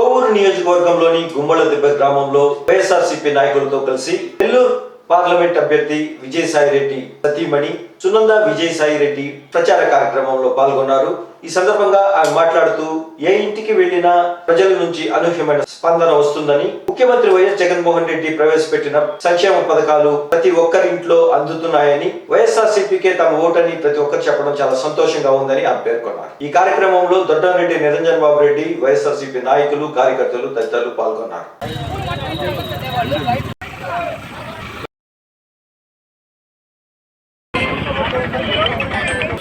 కోవూరు నియోజకవర్గంలోని గుమ్మల దిబ్బ గ్రామంలో వైఎస్ఆర్సీపీ నాయకులతో కలిసి నెల్లూరు పార్లమెంట్ అభ్యర్థి విజయసాయి రెడ్డి సతీమణి సునంద విజయసాయి రెడ్డి ప్రచార కార్యక్రమంలో పాల్గొన్నారు. ఈ సందర్భంగా ఆయన మాట్లాడుతూ ఏ ఇంటికి వెళ్ళినా ప్రజల నుంచి అనూహ్యమైన స్పందన వస్తుందని ముఖ్యమంత్రి వైఎస్ జగన్మోహన్ రెడ్డి ప్రవేశపెట్టిన సంక్షేమ పథకాలు ప్రతి ఒక్కరి ఇంట్లో అందుతున్నాయని వైఎస్ఆర్సీపీకే తమ ఓటని ప్రతి ఒక్కరు చెప్పడం చాలా సంతోషంగా ఉందని ఆమె పేర్కొన్నారు. ఈ కార్యక్రమంలో దొడ్డంరెడ్డి నిరంజన్ బాబు రెడ్డి వైఎస్ఆర్సీపీ నాయకులు కార్యకర్తలు తదితరులు పాల్గొన్నారు.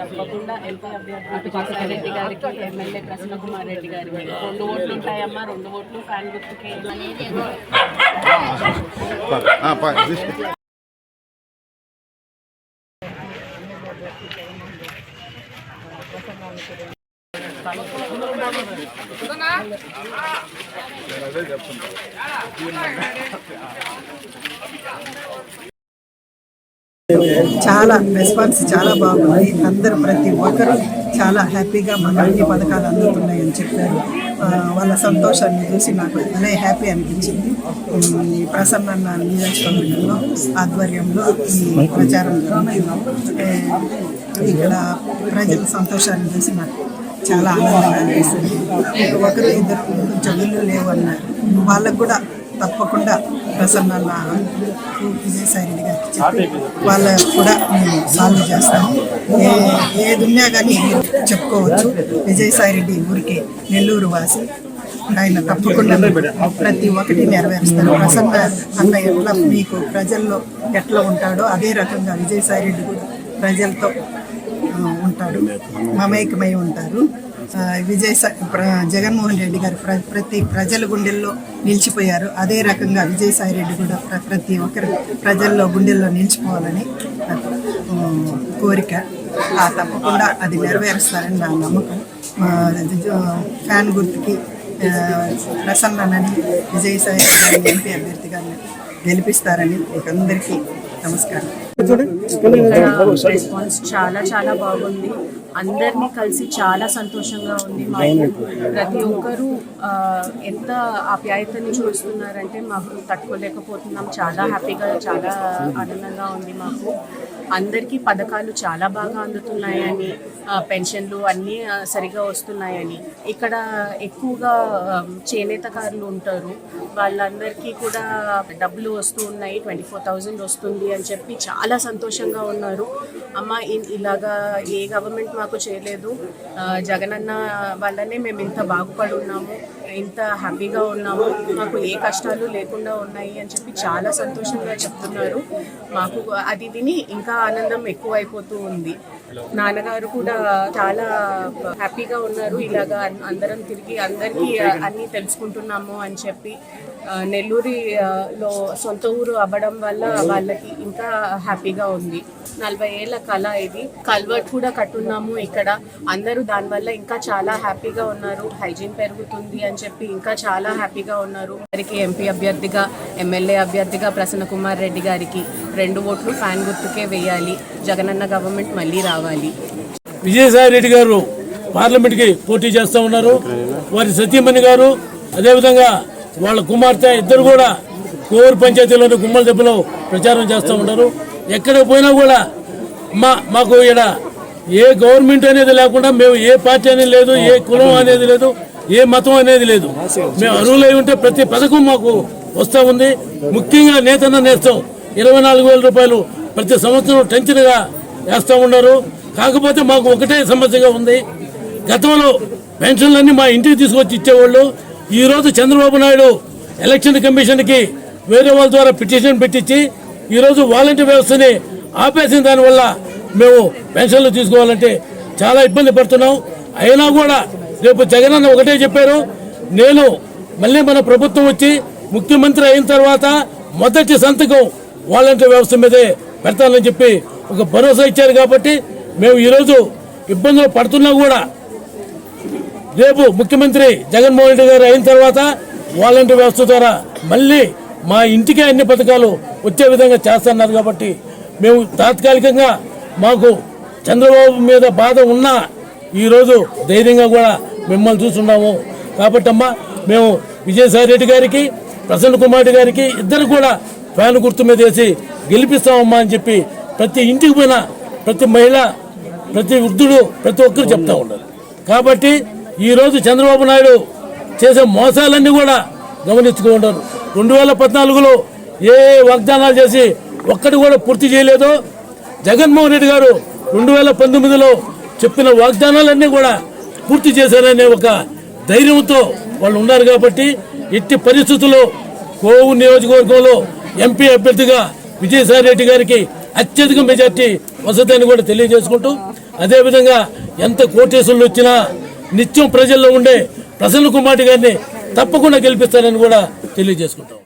తప్పకుండా ఎంపీ అభ్యర్థి భాస్కర్ గారికి ఎమ్మెల్యే ప్రసన్న కుమార్ రెడ్డి గారికి రెండు ఓట్లు ఉంటాయమ్మా రెండు ఓట్లు ఫ్యాన్ గుర్తుకే. అనేది ఆ, చాలా రెస్పాన్స్ చాలా బాగుంది. అందరూ ప్రతి ఒక్కరు చాలా హ్యాపీగా మాకు అన్ని పథకాలు అందుతున్నాయని చెప్పారు. వాళ్ళ సంతోషాన్ని చూసి నాకు అనే హ్యాపీ అనిపించింది. ఈ ప్రసన్న నియోజకవర్గంలో ఆధ్వర్యంలో ఈ ప్రచారం ఇక్కడ ప్రజల సంతోషాన్ని చూసి నాకు చాలా ఆనందంగా అనిపిస్తుంది. ఒకరు ఇద్దరు కొంచెం ఇల్లు వాళ్ళకు కూడా తప్పకుండా ప్రసన్న విజయసాయి రెడ్డి గారికి చెప్పి వాళ్ళకు కూడా మేము సాల్వ్ చేస్తాము. ఏ ఏది ఉన్నా కానీ చెప్పుకోవచ్చు. విజయసాయి రెడ్డి ఊరికి నెల్లూరు వాసి. ఆయన తప్పకుండా ప్రతి ఒక్కటి నెరవేరుస్తారు. ప్రసన్న అన్న ఎట్లా మీకు ప్రజల్లో ఎట్లా ఉంటాడో అదే రకంగా విజయసాయి రెడ్డి కూడా ప్రజలతో ఉంటాడు. మమేకమై ఉంటారు. విజయ్ జగన్మోహన్ రెడ్డి గారు ప్ర ప్రతి ప్రజల గుండెల్లో నిలిచిపోయారు. అదే రకంగా విజయసాయి రెడ్డి కూడా ప్ర ప్రతి ఒక్కరు ప్రజల్లో గుండెల్లో నిలిచిపోవాలని కోరిక. ఆ తప్పకుండా అది నెరవేరుస్తారని నా నమ్మకం. ఫ్యాన్ గుర్తుకి ప్రసన్ననని విజయసాయి రెడ్డి గారిని ఎంపీ అభ్యర్థి గారిని గెలిపిస్తారని మీకు అందరికీ నమస్కారం. రెస్పాన్స్ చాలా చాలా బాగుంది. అందరినీ కలిసి చాలా సంతోషంగా ఉంది మాకు ప్రతి ఒక్కరూ ఎంత ఆప్యాయతని చూస్తున్నారంటే మాకు తట్టుకోలేకపోతున్నాం. చాలా హ్యాపీగా చాలా ఆనందంగా ఉంది మాకు. అందరికీ పథకాలు చాలా బాగా అందుతున్నాయని పెన్షన్లు అన్నీ సరిగా వస్తున్నాయని. ఇక్కడ ఎక్కువగా చేనేతకారులు ఉంటారు. వాళ్ళందరికీ కూడా డబ్బులు వస్తూ ఉన్నాయి. ట్వంటీ ఫోర్ థౌజండ్ వస్తుంది అని చెప్పి చాలా సంతోషంగా ఉన్నారు. అమ్మ ఇలాగా ఏ గవర్నమెంట్ మాకు చేయలేదు. జగన్ జగనన్న వల్లనే మేము ఇంత బాగుపడి ఉన్నాము ఇంత హ్యాపీగా ఉన్నాము. మాకు ఏ కష్టాలు లేకుండా ఉన్నాయి అని చెప్పి చాలా సంతోషంగా చెప్తున్నారు. మాకు అది విని ఇంకా ఆనందం ఎక్కువైపోతూ ఉంది. నాన్నగారు కూడా చాలా హ్యాపీగా ఉన్నారు. ఇలాగా అందరం తిరిగి అందరికీ అన్నీ తెలుసుకుంటున్నాము అని చెప్పి ఆ, నెల్లూరి లో సొంత ఊరు అవ్వడం వల్ల వాళ్ళకి ఇంకా హ్యాపీగా ఉంది. నలభై ఏళ్ళ కళ ఇది. కల్వర్ట్ కూడా కట్టున్నాము ఇక్కడ. అందరూ దానివల్ల ఇంకా చాలా హ్యాపీగా ఉన్నారు. హైజీన్ పెరుగుతుంది అని చెప్పి ఇంకా చాలా హ్యాపీగా ఉన్నారు. వారికి ఎంపీ అభ్యర్థిగా ఎమ్మెల్యే అభ్యర్థిగా ప్రసన్న కుమార్ రెడ్డి గారికి రెండు ఓట్లు ఫ్యాన్ గుర్తుకే వేయాలి. జగనన్న గవర్నమెంట్ మళ్ళీ రావాలి. విజయసాయి రెడ్డి గారు పార్లమెంట్కి పోటీ చేస్తూ ఉన్నారు. వారి సతీమణి గారు అదేవిధంగా వాళ్ళ కుమార్తె ఇద్దరు కూడా కోవూరు పంచాయతీలోని గుమ్మల దెబ్బలో ప్రచారం చేస్తూ ఉంటారు ఎక్కడికి పోయినా కూడా మా మాకు ఇక్కడ ఏ గవర్నమెంట్ అనేది లేకుండా మేము ఏ పార్టీ అనేది లేదు ఏ కులం అనేది లేదు ఏ మతం అనేది లేదు. మేము అర్హులై ఉంటే ప్రతి పథకం మాకు వస్తూ ఉంది. ముఖ్యంగా నేతన్న నేస్తాం ఇరవై నాలుగు వేల రూపాయలు ప్రతి సంవత్సరం టెన్షన్గా వేస్తూ ఉన్నారు. కాకపోతే మాకు ఒకటే సమస్యగా ఉంది. గతంలో పెన్షన్లన్నీ మా ఇంటికి తీసుకొచ్చి ఇచ్చేవాళ్ళు. ఈరోజు చంద్రబాబు నాయుడు ఎలక్షన్ కమిషన్కి వేరే వాళ్ళ ద్వారా పిటిషన్ పెట్టించి ఈరోజు వాలంటీర్ వ్యవస్థని ఆపేసిన దానివల్ల మేము పెన్షన్లు తీసుకోవాలంటే చాలా ఇబ్బంది పడుతున్నాం. అయినా కూడా రేపు జగనన్న ఒకటే చెప్పారు నేను మళ్ళీ మన ప్రభుత్వం వచ్చి ముఖ్యమంత్రి అయిన తర్వాత మొదటి సంతకం వాలంటీర్ వ్యవస్థ మీదే పెడతానని చెప్పి ఒక భరోసా ఇచ్చారు కాబట్టి మేము ఈరోజు ఇబ్బందులు పడుతున్నా కూడా రేపు ముఖ్యమంత్రి జగన్మోహన్ రెడ్డి గారు అయిన తర్వాత వాలంటీర్ వ్యవస్థ ద్వారా మళ్ళీ మా ఇంటికే అన్ని పథకాలు వచ్చే విధంగా చేస్తున్నారు కాబట్టి మేము తాత్కాలికంగా మాకు చంద్రబాబు మీద బాధ ఉన్నా ఈరోజు ధైర్యంగా కూడా మిమ్మల్ని చూస్తున్నాము. కాబట్టి అమ్మా మేము విజయసాయి రెడ్డి గారికి ప్రసన్న కుమార్ గారికి ఇద్దరు కూడా ఫ్యాన్ గుర్తు మీద వేసి గెలిపిస్తామమ్మా అని చెప్పి ప్రతి ఇంటికి పోయిన ప్రతి మహిళ ప్రతి వృద్ధుడు ప్రతి ఒక్కరు చెప్తా ఉన్నారు. కాబట్టి ఈరోజు చంద్రబాబు నాయుడు చేసే మోసాలన్నీ కూడా గమనించుకుంటారు రెండు వేల పద్నాలుగులో ఏ వాగ్దానాలు చేసి ఒక్కటి కూడా పూర్తి చేయలేదో జగన్మోహన్ రెడ్డి గారు రెండు వేల పంతొమ్మిదిలో చెప్పిన వాగ్దానాలన్నీ కూడా పూర్తి చేశారనే ఒక ధైర్యంతో వాళ్ళు ఉన్నారు కాబట్టి ఎట్టి పరిస్థితుల్లో కోవు నియోజకవర్గంలో ఎంపీ అభ్యర్థిగా విజయసాయి రెడ్డి గారికి అత్యధిక మెజార్టీ వసతిని కూడా తెలియజేసుకుంటూ అదేవిధంగా ఎంత కోటేశ్వర్లు వచ్చినా నిత్యం ప్రజల్లో ఉండే ప్రసన్న కుమార్ గారిని తప్పకుండా గెలిపిస్తారని కూడా తెలియజేసుకుంటాం.